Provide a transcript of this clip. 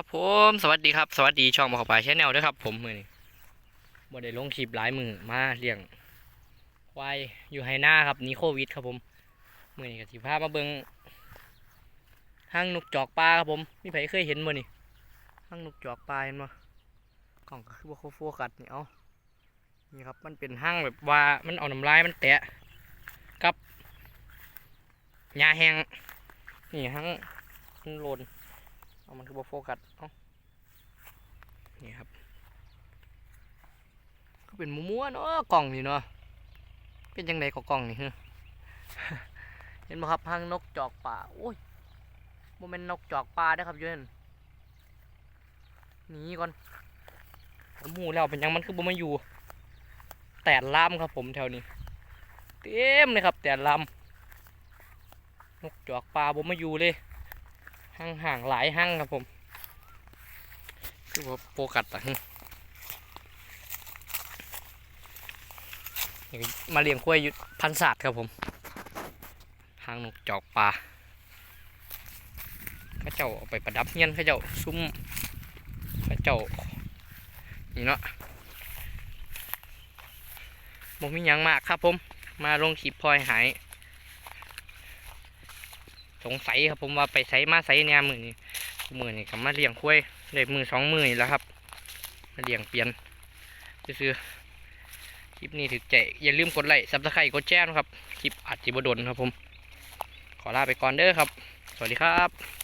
ครับผมสวัสดีครับสวัสดีช่องมาขอปลายชแนลด้วยครับ ผมมือนี้บ่ได้ลงคลิปหลายมือมาเลี้ยงควายอยู่ไฮหน้าครับนีโควิดครับผมมือนี้ก็สิพามาเบิงห้างนกจอกปลาครับผมมีใครเคยเห็นบ่นี่ห้างนกจอกปลาเห็นบ่กล่องคือว่าโคโฟกัสนี่เอานี่ครับมันเป็นห้างแบบว่ามันเอาน้ำลายมันแตะกับหญ้าแห้งนี่ห้างมันโลน เอามันคือบ่โฟกัสเอ้านี่ครับ ก็เป็นมัวๆเนาะกล่องนี่เนาะเป็นจังไดก็กล่องนี่ฮะเห็นบ่ครับหางนกจอกป่าโอ้ยบ่แม่นนกจอกป่าเด้ครับยูนั่นหนีก่อนผมหูแล้วเป็นยังมันคือบ่มาอยู่ แตดล่ามครับผมแถวนี้ เต็มเลยครับ แตดล่ามนกจอกป่าบ่มาอยู่เลย ห่างห่างๆหลายห่างครับผม คือว่าโฟกัสอะนี่มาเลี้ยงกล้วยยู่พันศาสตร์ครับผมทางนกจอกปลาข้าเจ้าเอาไปประดับเงี้ยนข้าเจ้าซุ้มข้าเจ้านี่เนาะบ่มียังมากครับผม มาลงคลิปพลอยหาย สงสัยครับผมว่าไปไสมาไสเนี่ยมือนี่มือนี่ก็มาเลี้ยงคุ้ยได้มือสองมือนี่แล้วครับ มาเลี้ยงเปลี่ยนซื้อคลิปนี้ถึกใจอย่าลืมกดไลค์ซับสไครต์กดแชร์นะครับ คลิปอาจจิบดนครับผม ขอลาไปก่อนเด้อครับ สวัสดีครับ